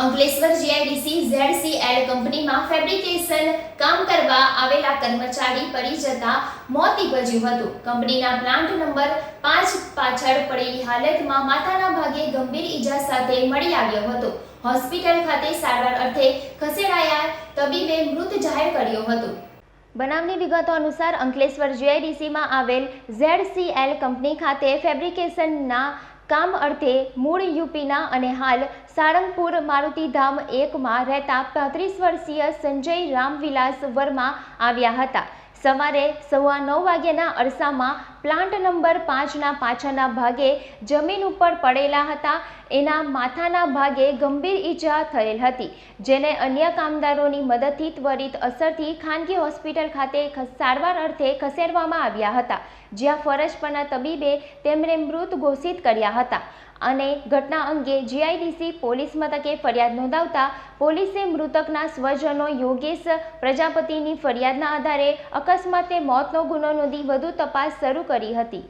Ankleshwar GIDC ઝેડસીએલ કંપનીમાં fabrication કામ કરવા આવેલા કર્મચારી પડી જતા મોત નીપજ્યું હતું. કંપનીના પ્લાન્ટ નંબર પાંચ પાછળ પડેલી હાલતમાં માથાના ભાગે ગંભીર ઈજા સાથે મળી આવ્યો હતો. હોસ્પિટલ ખાતે સારવાર અર્થે ખસેડાયા તબીબે મૃત જાહેર કર્યો હતો. બનાવની વિગતો અનુસાર અંકલેશ્વર જીઆઈડીસીમાં આવેલ ઝેડસીએલ કંપની ખાતે ફેબ્રિકેશનના કામ અર્થે મૂળ યુપીના અને હાલ સાળંગપુર મારુતિધામ એકમાં રહેતા પાંત્રીસ વર્ષીય સંજય રામવિલાસ વર્મા આવ્યા હતા. સવારે સવા નવ વાગ્યાના અરસામાં પ્લાન્ટ નંબર પાંચના પાછળના ભાગે જમીન ઉપર પડેલા હતા. એના માથાના ભાગે ગંભીર ઈજા થયેલ હતી, જેને અન્ય કામદારોની મદદથી ત્વરિત અસરથી ખાનગી હોસ્પિટલ ખાતે સારવાર અર્થે ખસેડવામાં આવ્યા હતા. જ્યાં ફરજ પરના તબીબે તેમને મૃત ઘોષિત કર્યા હતા અને ઘટના અંગે જીઆઈડીસી પોલીસ મથકે ફરિયાદ નોંધાવતા પોલીસે મૃતકના સ્વજનો યોગેશ પ્રજાપતિની ફરિયાદના આધારે અકસ્માતે મોતનો ગુનો નોંધી વધુ તપાસ શરૂ કરી હતી.